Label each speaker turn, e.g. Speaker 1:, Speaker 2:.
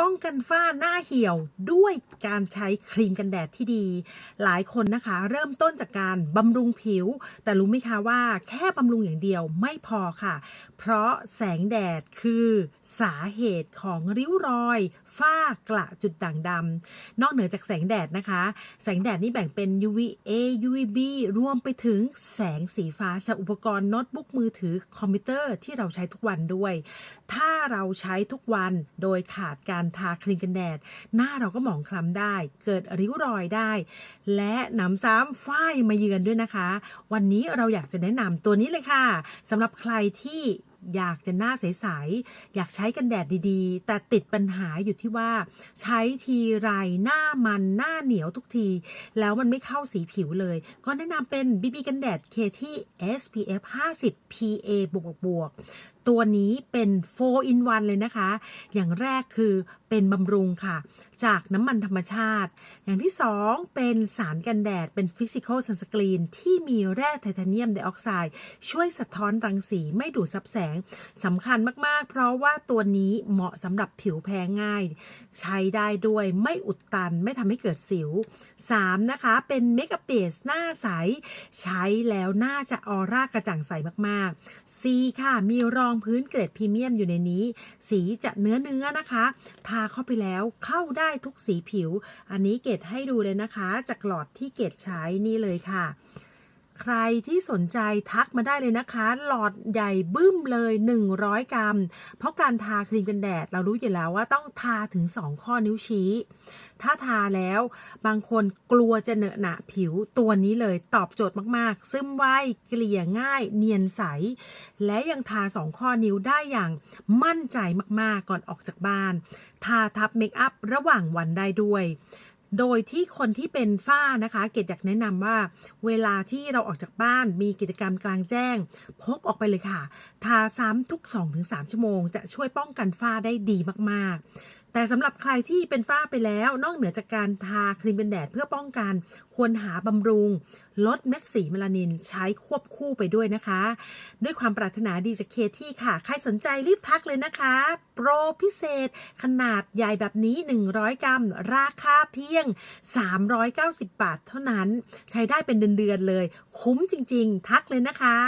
Speaker 1: ป้องกันฝ้าหน้าเหี่ยวด้วยการใช้ครีมกันแดดที่ดี หลายคนนะคะ เริ่มต้นจากการบำรุงผิว แต่รู้ไหมคะว่าแค่บำรุงอย่างเดียวไม่พอค่ะ เพราะแสงแดดคือสาเหตุของริ้วรอย ฝ้ากระจุดด่างดำนอกเหนือจากแสงแดดนะคะ แสงแดดนี่แบ่งเป็น UVA UVB รวมไปถึงแสงสีฟ้าจากอุปกรณ์โน้ตบุ๊กมือถือคอมพิวเตอร์ที่เราใช้ทุกวันด้วย ถ้าเราใช้ทุกวันโดยขาดการทาครีมกันแดด หน้าเราก็หมองคล้ำได้ เกิดริ้วรอยได้ และหนำซ้ำฝ้ายมาเยือนด้วยนะคะ วันนี้เราอยากจะแนะนำตัวนี้เลยค่ะสำหรับใครที่ อยากจะหน้าใสๆอยากใช้กันแดดดีๆ แต่ติดปัญหาอยู่ที่ว่า ใช้ทีไรหน้ามันหน้าเหนียวทุกที แล้วมันไม่เข้าสีผิวเลย ก็แนะนำเป็น BB กันแดดเคที่ SPF 50 PA บวกบวกตัวนี้เป็น 4 in 1 เลยนะคะ อย่างแรกคือเป็นบำรุงค่ะ จากน้ำมันธรรมชาติ อย่างที่ 2 เป็นสารกันแดด เป็น Physical Sunscreen ที่มีแร่ไทเทเนียมไดออกไซด์ช่วยสะท้อนรังสีไม่ดูดซับแสงสำคัญมากๆ เพราะว่าตัวนี้เหมาะสำหรับผิวแพ้ง่าย ใช้ได้ด้วยไม่อุดตันไม่ทำให้เกิดสิว 3. นะคะ เป็นเมคอัพเบสหน้าใส ใช้แล้วหน้าจะออร่ากระจ่างใสมากๆ C ค่ะ มีรองพื้นเกรดพรีเมียมอยู่ในนี้ สีจะเนื้อเนื้อๆนะคะ ทาเข้าไปแล้วเข้าได้ทุกสีผิว อันนี้เกดให้ดูเลยนะคะ จากหลอดที่เกดใช้นี่เลยค่ะ ใครที่สนใจทักมาได้เลยนะคะ หลอดใหญ่บึ้มเลย 100 กรัม เพราะการทาครีมกันแดด เรารู้อยู่แล้วว่าต้องทาถึง 2 ข้อนิ้วชี้ ถ้าทาแล้วบางคนกลัวจะเหนอะหนะผิวตัวนี้เลยตอบโจทย์มากๆ ซึมไวเกลี่ยง่าย เนียนใส และยังทา 2 ข้อนิ้วได้อย่างมั่นใจมากๆก่อนออกจากบ้าน ทาทับเมคอัพระหว่างวันได้ด้วย โดยที่คนที่เป็นฝ้านะคะเกดอยากแนะนำว่า เวลาที่เราออกจากบ้านมีกิจกรรมกลางแจ้ง พกออกไปเลยค่ะ ทาซ้ำทุก 2-3 ชั่วโมง จะช่วยป้องกันฝ้าได้ดีมากๆ แต่สำหรับใครที่เป็นฝ้าไปแล้ว นอกเหนือจากการทาครีมกันแดดเพื่อป้องกัน ควรหาบำรุง ลดเม็ดสีเมลานินใช้ควบคู่ไปด้วยนะคะ ด้วยความปรารถนาดีจากเคที่ค่ะ ใครสนใจรีบทักเลยนะคะ โปรพิเศษ ขนาดใหญ่แบบนี้ 100 กรัม ราคาเพียง 390 บาทเท่านั้น ใช้ได้เป็นเดือนๆเลย คุ้มจริงๆ ทักเลยนะคะ